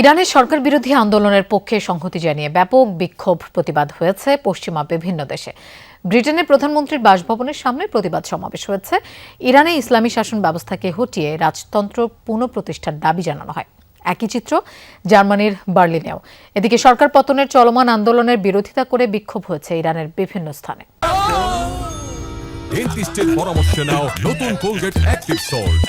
ইরানের সরকার বিরোধী আন্দোলনের পক্ষে সংহতি জানিয়ে ব্যাপক বিক্ষোভ প্রতিবাদ হয়েছে পশ্চিমা বিভিন্ন দেশে। ব্রিটেনের প্রধানমন্ত্রীর বাসভবনের সামনে প্রতিবাদ সমাবেশ হয়েছে। ইরানে ইসলামী শাসন ব্যবস্থাকে হটিয়ে রাজতন্ত্র পুনঃপ্রতিষ্ঠার দাবি জানানো হয়। একই চিত্র জার্মানির বার্লিনেও। এদিকে সরকার পতনের চলমান আন্দোলনের বিরোধিতা করে বিক্ষোভ হয়েছে ইরানের বিভিন্ন স্থানে। পরামর্শ নাও নতুন কোলগেট অ্যাক্টিভ সল্ট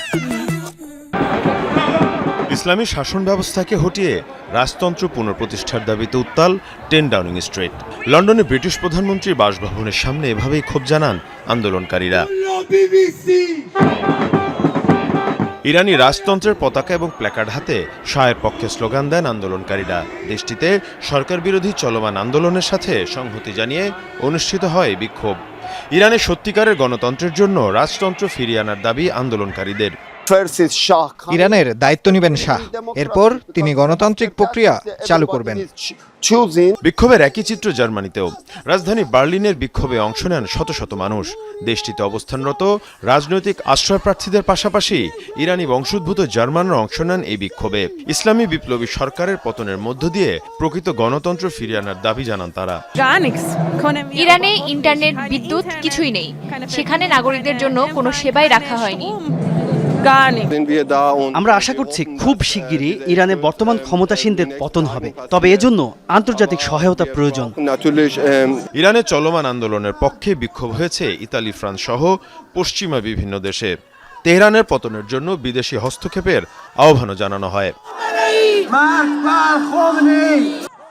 ইসলামী শাসন ব্যবস্থাকে হটিয়ে রাজতন্ত্র পুনঃপ্রতিষ্ঠার দাবিতে উত্তাল টেন ডাউনিং স্ট্রিট। লন্ডনে ব্রিটিশ প্রধানমন্ত্রীর বাসভবনের সামনে এভাবেই ক্ষোভ জানান আন্দোলনকারীরা। ইরানি রাজতন্ত্রের পতাকা এবং প্ল্যাকার্ড হাতে শাহের পক্ষে স্লোগান দেন আন্দোলনকারীরা। দেশটিতে সরকার বিরোধী চলমান আন্দোলনের সাথে সংহতি জানিয়ে অনুষ্ঠিত হয় বিক্ষোভ। ইরানের সত্যিকারের গণতন্ত্রের জন্য রাজতন্ত্র ফিরিয়ে আনার দাবি আন্দোলনকারীদের। ইরানের দায়িত্ব নেবেন শাহ। এরপর তিনি গণতান্ত্রিক প্রক্রিয়া চালু করবেন। বিক্ষোভের একই চিত্র জার্মানিতেও। রাজধানী বার্লিনের বিক্ষোভে অংশ নেন শত শত মানুষ। দেশটিতে অবস্থানরত রাজনৈতিক আশ্রয় প্রার্থীদের পাশাপাশি ইরানি বংশোদ্ভূত জার্মানরা অংশ নেন এই বিক্ষোভে। ইসলামী বিপ্লবী সরকারের পতনের মধ্য দিয়ে প্রকৃত গণতন্ত্র ফিরিয়ে আনার দাবি জানান তারা। ইরানে ইন্টারনেট বিদ্যুৎ কিছুই নেই। সেখানে নাগরিকদের জন্য কোনো সেবাই রাখা হয়নি. আমরা আশা করছি খুব শিগগিরই ইরানে বর্তমান ক্ষমতাসীনদের পতন হবে। তবে এজন্য আন্তর্জাতিক সহায়তা প্রয়োজন। ইরানে চলমান আন্দোলনের পক্ষে বিক্ষোভ হয়েছে ইতালি ফ্রান্স সহ পশ্চিমা বিভিন্ন দেশে। তেহরানের পতনের জন্য বিদেশি হস্তক্ষেপের আহ্বানও জানানো হয়।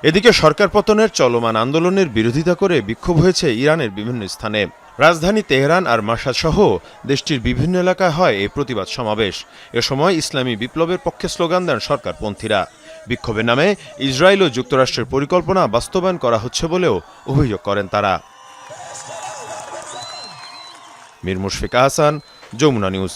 এদিকে সরকার পতনের চলমান আন্দোলনের বিরোধিতা করে বিক্ষোভ হয়েছে ইরানের বিভিন্ন স্থানে। রাজধানী তেহরান আর মাসাদ সহ দেশটির বিভিন্ন এলাকায় হয় এই প্রতিবাদ সমাবেশ। এ সময় ইসলামী বিপ্লবের পক্ষে স্লোগান দেন সরকারপন্থীরা। বিক্ষোভের নামে ইসরায়েল ও যুক্তরাষ্ট্রের পরিকল্পনা বাস্তবায়ন করা হচ্ছে বলেও অভিযোগ করেন তারা। মির মুশফিকা আহসান, যমুনা নিউজ।